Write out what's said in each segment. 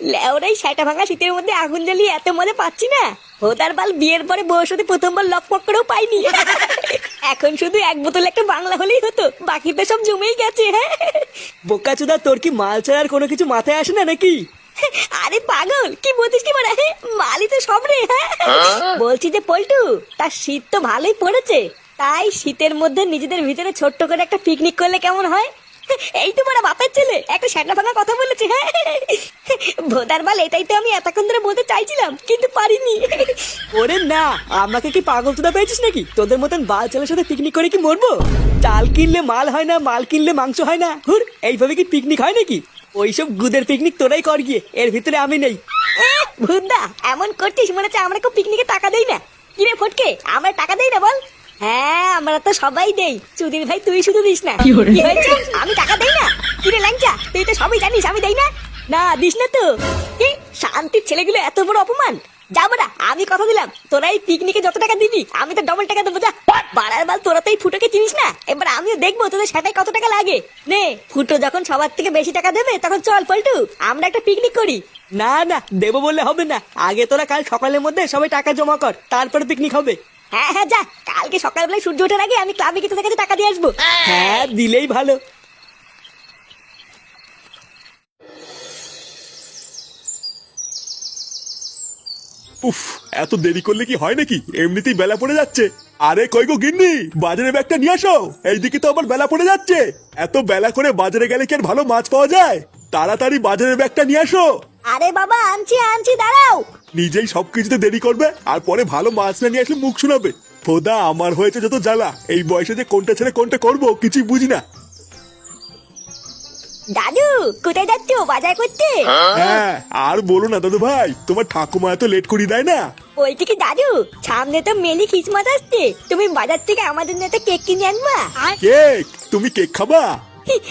লেওরাই সেটা ভাঙা শীতের মধ্যে আগুন জ্বালিয়ে এত মজা পাচ্ছি না? হোদার বাল বিয়ের পরে বউর সাথে প্রথমবার লকপক করেও পাইনি। এখন শুধু এক বোতল একটা বাংলা হলেই হতো বাকিটা সব জমেই গেছে। হ্যাঁ বোকাচোদা তোর কি মাল ছাড়া আর কোনো কিছু মাথায় আসে না নাকি? আরে পাগল কি বলছিস কি মানে মালি তো সব রে হ্যাঁ? বলছি যে পল্টু তার শীত তো ভালোই পড়েছে তাই শীতের মধ্যে নিজেদের ভিতরে ছোট্ট করে একটা পিকনিক করলে কেমন হয়? এই তো বড় বাপের ছেলে। একটা স্যাটা ফাঁকা কথা বলেছে হ্যাঁ? ভোদার বাল এটাই তো আমি এতক্ষণ ধরে বলতে চাইছিলাম কিন্তু পারিনি। ওরে না আমাকে কি পাগল চোদা পেয়েছিস নাকি? তোদের মতন বাল ছেলের সাথে পিকনিক করে কি মরবো? চাল কিনলে মাল হয় না মাল কিনলে মাংস হয় না। হুর এইভাবে কি পিকনিক হয় নাকি? ওইসব গুদের পিকনিক তোরাই কর গিয়ে এর ভিতরে আমি নেই। ভুদা এমন করছিস মনে হচ্ছে আমরা কেউ পিকনিকে টাকা দেই না। কিরে ফটকে আমরা টাকা দেই না বল? হ্যাঁ আমরা তো সবাই দেই। চুদির ভাই তুই শুধু দিস না। কি হয়েছে? আমি টাকা দেই না। কিরে ল্যাংচা? তুই তো সবাই জানিস আমি দেই না। না দিস না তো। কি? শান্তির ছেলেগুলো এত বড় অপমান। যাব না আমি কথা দিলাম। তোরা এই পিকনিকে যত টাকা দিবি আমি তো ডবল টাকা দেবো যা। বাড়ার বাল তোরা তো এই ফুটোকে চিনিস না। এবার আমিও দেখব তোদের সেটাই কত টাকা লাগে। নে ফুটো যখন সবার থেকে বেশি টাকা দেবে তখন চল পল্টু আমরা একটা পিকনিক করি। না না দেবো বললে হবে না। আগে তোরা কাল সকালের মধ্যে সবাই টাকা জমা কর তারপরে পিকনিক হবে। হ্যাঁ হ্যাঁ যা। কালকে সকালবেলায় সূর্য ওঠার আগে আমি ক্লাবে গিয়ে তোদের কাছে টাকা দিয়ে আসব। হ্যাঁ দিলেই ভালো। উফ এত দেরি করলে কি হয় নাকি? এমনিতেই বেলা পড়ে যাচ্ছে। আরে কই গো গিন্নি? বাজারে ব্যাগটা নিয়ে আসো। এইদিকে তো আবার বেলা পড়ে যাচ্ছে। এত বেলা করে বাজারে গেলে কি আর ভালো মাছ পাওয়া যায়? তাড়াতাড়ি বাজারের ব্যাগটা নিয়ে আসো। আরে বাবা আনছি আনছি দাঁড়াও। নিজেই সবকিছুতে দেরি করবে আর পরে ভালো মাছ না নিয়ে আসলে মুখ শোনাবে। ফোদা আমার হয়েছে যত জ্বালা। এই বয়সে যে কোনটা ছেড়ে কোনটা করব কিছুই বুঝি না। দাদু কোথায় যাচ্ছ? বাজার করতে? হ্যাঁ আর বলো না দাদু ভাই তোমার ঠাকুমা এত লেট করি দেয় না? ওই থেকে দাদু সামনে তো মেলি খ্রিসমাস আসছে। তুমি বাজার থেকে আমাদের জন্য একটা কেক কিনে আনবা? কেক? তুমি কেক খাবা?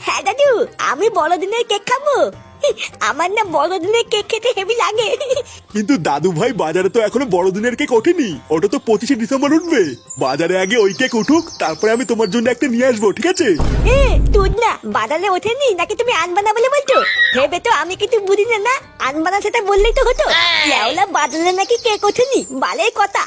হ্যাঁ দাদু আমি বড়দিনের কেক খাব। আমার না বড়দিনের কেক খেতে হেভি লাগে। কিন্তু দাদু ভাই বাজারে তো এখনও বড়দিনের কেক ওঠেনি। ওটা তো পঁচিশে ডিসেম্বর উঠবে। বাজারে আগে ওই কেক উঠুক তারপরে আমি তোমার জন্য একটা নিয়ে আসব ঠিক আছে? তুই না বাজারে ওঠেনি নাকি তুমি আনবা না বলে বলছো? ভেবে তো আমি কিছু বুঝি না না আনবা না সেটা বললেই তো হতো। লেওলা বাজারে নাকি কেক ওঠেনি? বালের কথা।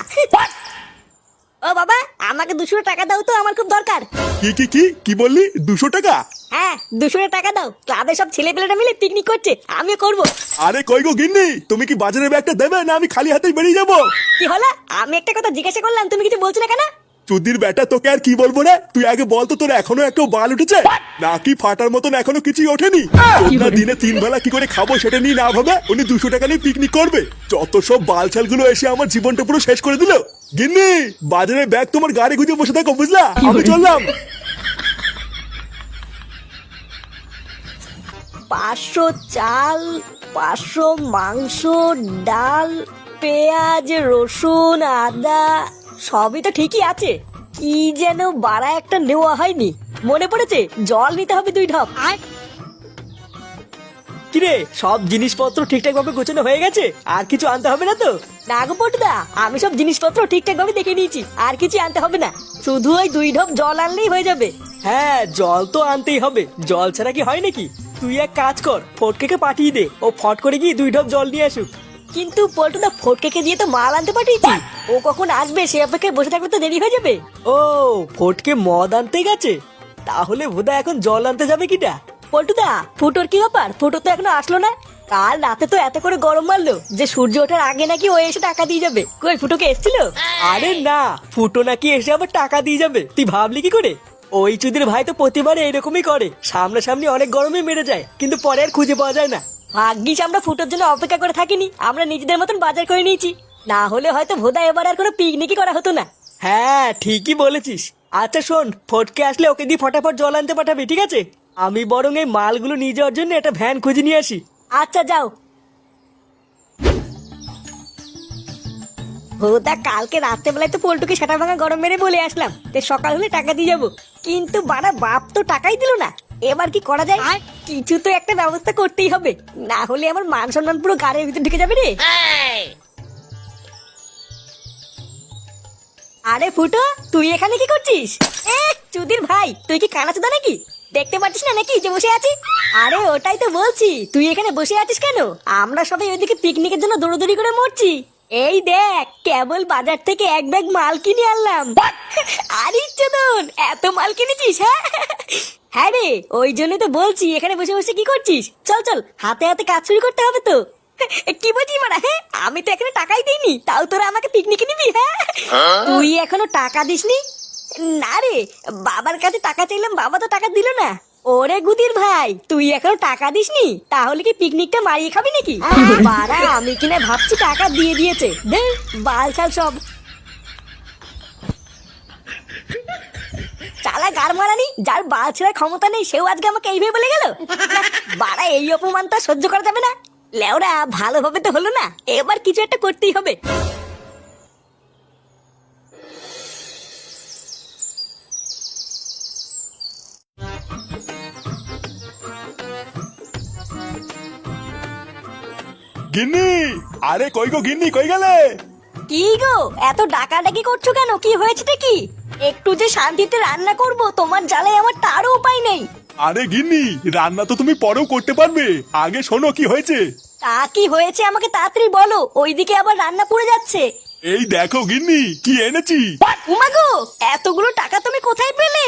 ও বাবা আমাকে দুশো টাকা দাও তো আমার খুব দরকার। কি কি কি? কি বললি? দুশো টাকা? হ্যাঁ দুশো টাকা দাও। ক্লাবে সব ছেলেপেলেরা মিলে পিকনিক করছে আমিও করব। আরে কই গো গিন্নি? তুমি কি বাজারে ব্যাগটা দেবে না আমি খালি হাতেই বেরিয়ে যাব? কি হলো? আমি একটা কথা জিজ্ঞাসা করলাম তুমি কিছু বলছো না কেন? চুদির ব্যাটা তোকে আর কি বলব রে? তুই আগে বল তো তোর এখনও একটু বাল উঠেছে? নাকি ফাটার মতন এখনও কিছুই ওঠেনি? তোমরা দিনে তিন বেলা কি করে খাব সেটা নিয়ে না ভাবে উনি দুশো টাকা নিয়ে পিকনিক করবে। যত সব বালছালগুলো এসে আমার জীবনটা পুরো শেষ করে দিল। গিন্নি বাজারে ব্যাগ তোমার গাড়ি গুঁজে বসে থাকো বুঝলা? আমি চললাম। পাঁচশো চাল পাঁচশো মাংস ডাল পেঁয়াজ রসুন আদা সবই তো ঠিকই আছে। কি যেন বাড়া একটা নেওয়া হয়নি। মনে পড়েছে জল নিতে হবে দুই ঢপ। কিরে সব জিনিসপত্র ঠিকঠাক ভাবে গোছানো হয়ে গেছে? আর কিছু আনতে হবে না তো? না গো পটুদা আমি সব জিনিসপত্র ঠিকঠাক ভাবে দেখে নিয়েছি আর কিছু আনতে হবে না। শুধু ওই দুই ঢপ জল আনলেই হয়ে যাবে। হ্যাঁ জল তো আনতেই হবে। জল ছাড়া কি হয় নাকি? তুই এক কাজ কর ফটকেকে পাঠিয়ে দে। ও ফট করে গিয়ে দুই ঢপ জল নিয়ে আসুক। কিন্তু পল্টুদা ফটকেকে দিয়ে তো মাল আনতে পাঠিয়েছি। ও কখন আসবে সে অপেক্ষায় বসে থাকলে তো দেরি হয়ে যাবে। ও ফটকে মদ আনতে গেছে? তাহলে বোধহয় এখন জল আনতে যাবে কিটা? পল্টুদা ফুটোর কি ব্যাপার? ফুটো তো এখনও আসলো না। কাল রাতে তো এত করে গরম মারলো যে সূর্য ওঠার আগে নাকি ও এসে টাকা দিয়ে যাবে। কই ফুটোকে এসেছিল? আরে না ফুটো নাকি এসে আবার টাকা দিয়ে যাবে। তুই ভাবলি কি করে? ওই চুদির ভাই তো প্রতিবার এইরকমই করে। সামনাসামনি অনেক গরমে মেরে যায় কিন্তু পরে আর খুঁজে পাওয়া যায় না। ভাগ্যিস আমরা ফুটোর জন্য অপেক্ষা করে থাকিনি আমরা নিজেদের মতন বাজার করে নিয়েছি। না হলে হয়তো ভোদা এবার আর কোনো পিকনিকই করা হতো না। হ্যাঁ ঠিকই বলেছিস। আচ্ছা শোন ফটকে আসলে ওকে দিয়ে ফটাফট জল আনতে পাঠাবি ঠিক আছে? আমি বরং এই মালগুলো নিয়ে যাওয়ার জন্য একটা ভ্যান খুঁজে নিয়ে আসি। আচ্ছা যাও। ভোদা কালকে রাত্রেবেলায় তো পোল্টুকে সেটা ভাঙা গরম মেরে বলে আসলাম। সকাল হলে টাকা দিয়ে যাব। কিন্তু বাড়া বাপ তো টাকাই দিল না। এবার কি করা যায়? কিছু তো একটা ব্যবস্থা করতেই হবে। না হলে আমার মান সম্মান পুরো গাড়ির ভিতর ঢুকে যাবে রে। আরে ফুটো তুই এখানে কি করছিস? এ চুদির ভাই তুই কি কানা চুদা নাকি? দেখতে পাচ্ছিস না নাকি? যে বসে আছি? আরে ওটাই তো বলছি। তুই এখানে বসে আছিস কেন? আমরা সবাই ওইদিকে পিকনিকের জন্য দৌড়দৌড়ি করে মরছি। এই দেখ কেবল বাজার থেকে এক ব্যাগ মাল কিনে আনলাম। আরে চোদন এত মাল কিনেছিস হ্যাঁ? হ্যাঁ রে ওই জন্যই তো বলছি এখানে বসে বসে কি করছিস? চল চল হাতে হাতে কাজ শুরু করতে হবে তো। কি বলছিস মারা হ্যাঁ? আমি তো এখানে টাকাই দিইনি তাও তোরা আমাকে পিকনিকে নিবি হ্যাঁ? তুই এখনও টাকা দিসনি? না রে বাবার কাছে টাকা চাইলাম বাবা তো টাকা দিল না। ওরে গুদির ভাই তুই এখনও টাকা দিসনি? তাহলে কি পিকনিকটা মারিয়ে খাবি নাকি? বারা আমি কিনা ভাবছি টাকা দিয়ে দিয়েছে। দে বাল ছাল সব। চালা গার মারানি যার বাল ছেড়ার ক্ষমতা নেই সেও আজকে আমাকে এইভাবে বলে গেল? বাড়া এই অপমানটা সহ্য করা যাবে না। লেওরা ভালোভাবে তো হলো না। এবার কিছু একটা করতেই হবে। গিন্নি! আরে কই গো গিন্নি কই গেলে? কি গো এত ডাকাডাকি করছ কেন? কি হয়েছে কি? একটু যে শান্তিতে রান্না করব তোমার জ্বালায় আমার তারও উপায় নেই। আরে গিন্নি রান্না তো তুমি পরেও করতে পারবে। আগে শোনো কি হয়েছে। তা কি হয়েছে আমাকে তাড়াতাড়ি বলো ওইদিকে আবার রান্না পড়ে যাচ্ছে। এই দেখো গিন্নি কি এনেছি। উমাগো এতগুলো টাকা তুমি কোথায় পেলে?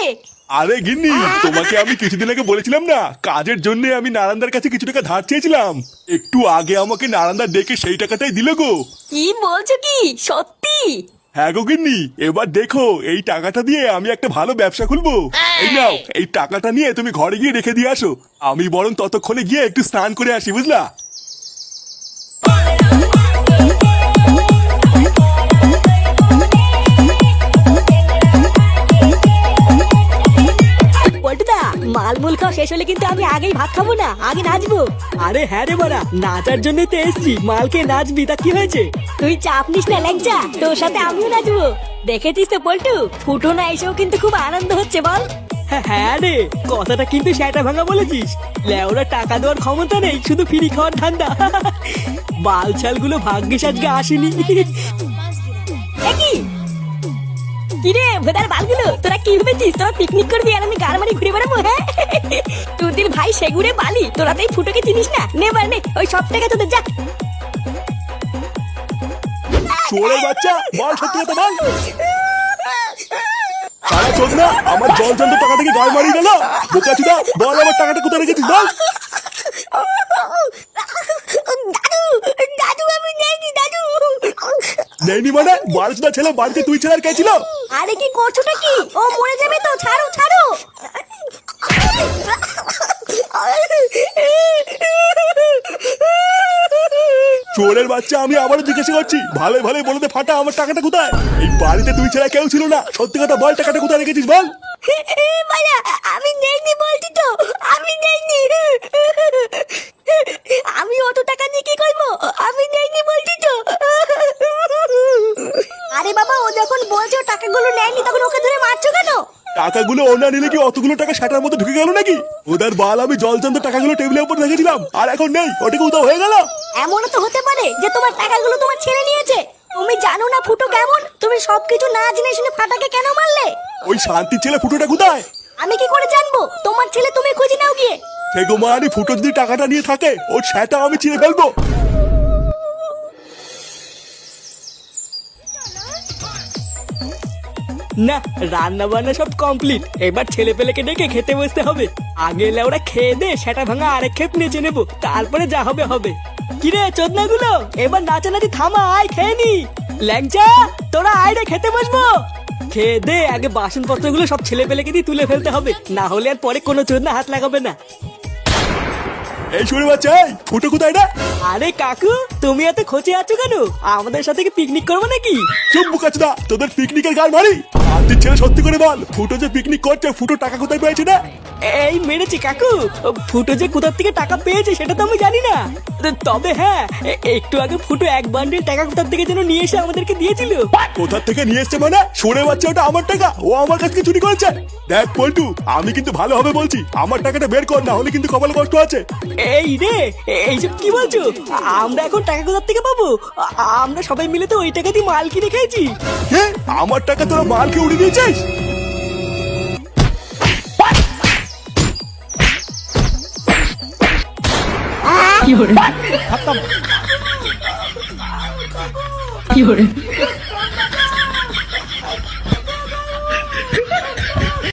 আরে গিন্নি তোমাকে আমি কিছুদিন আগে বলেছিলাম না কাজের জন্য আমি নারান্দার কাছে কিছু টাকা ধার চেয়েছিলাম। একটু আগে আমাকে নারান্দা ডেকে সেই টাকাটাই দিল গো। কি বলছো কি? সত্যি? হ্যাঁ গো গিন্নি এবার দেখো এই টাকাটা দিয়ে আমি একটা ভালো ব্যবসা খুলবো। এই নাও এই টাকাটা নিয়ে তুমি ঘরে গিয়ে রেখে দিয়ে আসো। আমি বরং ততক্ষণে গিয়ে একটু স্নান করে আসি বুঝলা? মালমূল খাওয়া শেষ হলে কিন্তু আমি আগেই ভাত খাব না আগে নাচবো। আরে হ্যাঁ রে বাড়া নাচার জন্যই তো এসছি মালকে নাচবি তা কি হয়েছে? তুই চাপ নিস না ল্যাংচা তোর সাথে আমিও নাচবো। দেখেছিস তো পল্টু ফুটো না এসেও কিন্তু খুব আনন্দ হচ্ছে বল। হ্যাঁ, হ্যাঁ রে কথাটা কিন্তু সেটা ভাঙা বলেছিস। লেওরা টাকা দেওয়ার ক্ষমতা নেই শুধু ফিরি খাওয়ার ঠান্ডা বাল ছালগুলো ভাগ্যিস আজকে আসেনি কিরে ভোদার বালগুলো তোরা কি ভেবেছিস? তোরা পিকনিক করবি আর আমি গার মারি ঘুরে বেড়াবো হ্যাঁ? তোদের ভাই সেগুড়ে বালি তোরা তো এই ফুটোকে চিনিস না? নে বার নে ওই সব টাকা তোদের যা। চোরের বাচ্চা বল সত্যি কথা বল। সারা চোদ না আমার জল জল টাকা থেকে গাল মারি গেল বোকা চুদা বল আমার টাকাটা কোথায় রেখেছিস বল। দাদু আমি নেইনি দাদু। নেইনি মানে ছেলে বাড়িতে তুই ছেলে আর কে ছিল? আরে কি করছোটা কি? ও মরে যাবে তো ছাড়ো ছাড়ো। চোরের বাচ্চা আমি আবারও জিজ্ঞাসা করছি। ভালো ভালো বলে দে ফাটা আমার টাকাটা কোথায়? এই বাড়িতে তুই ছেলে কেউ ছিল না। সত্যি কথা বল টাকাটা কোথায় রেখেছিস বল? আমি দেখি বলছি তো আমি নেইনি আমি অত টাকা নিয়ে কি করব আমি নেইনি বলছি তো আরে বাবা ও যখন বলছে ও টাকাগুলো নেয়নি তখন ওকে ধরে মারছো কেন টাকাগুলো ওনা নিলে কি অতগুলো টাকা শাটার মধ্যে ঢুকে গেল নাকি? ওদের বাল আমি জল জন্ত টাকাগুলো টেবিলের উপর রেখেছিলাম আর এখন নেই ওটাকে উদাও হয়ে গেল। এমনও তো হতে পারে যে তোমার টাকাগুলো তোমার ছেলে নিয়েছে। তুমি জানো না ফুটো কেমন? তুমি সবকিছু না জেনে শুনে ফাটাকে কেন মারলে? ওই শান্তির ছেলে ফুটোটা কোথায়? আমি কি করে জানব? তোমার ছেলে তুমি খুঁজে নাও গিয়ে। থেগো মানি ফুটো যদি টাকাটা নিয়ে থাকে ওর সেটা আমি চিনে ফেলব। না, রান্না বান্না সব কমপ্লিট এবার ছেলে পেলেকে ডেকে খেতে বসতে হবে। আগে ওরা খেয়ে দে, সেটা ভাঙা আরেক খেপ নেচে নেব। তারপরে যা হবে হবে। কিরে চোদনা গুলো এবার নাচানাচি থামা, আয় খেয়ে নি। ল্যাংচা, তোরা আয় রে, খেতে বসবো। খেয়ে দে, আগে বাসন পত্রগুলো সব ছেলে পেলেকে দিয়ে তুলে ফেলতে হবে। না হলে আর পরে কোনো চোদনা হাত লাগাবে না। এই শুনে বাচ্চা এই, ফুটো কোথায় না আরে কাকু তুমি এত খোঁচে আছো কেন? আমাদের সাথে কি পিকনিক করব নাকি? চুপ বুকাচুদা তোদের পিকনিকের গাল মারি। ছেলে সত্যি করে বল ফুটো যে পিকনিক করছে ফুটো টাকা কোথায় পেয়েছে না এই মেরেছি কাকু ফুটো যে কোথার থেকে টাকা পেয়েছে সেটা তো আমি জানি না। তবে হ্যাঁ একটু আগে ফুটো এক বান্ডিল টাকা কোথার থেকে যেন নিয়ে এসে আমাদেরকে দিয়েছিল। কোথার থেকে নিয়ে এসছে মানে? শুনে বাচ্চা ওটা আমার টাকা ও আমার কাছ থেকে চুরি করেছে। দেখ পল্টু আমি কিন্তু ভালোভাবে বলছি আমার টাকাটা বের কর না হলে কিন্তু কপালে কষ্ট আছে। এই রে এইসব কি বলছো? আমরা এখন টাকা কোথার থেকে পাবো? আমরা সবাই মিলে তো ওই টাকা দিয়ে মাল কিনে খেয়েছি। হ্যাঁ আমার টাকা তোরা মাল খেয়ে উড়ে দিয়েছিস? কি হরে কি হরে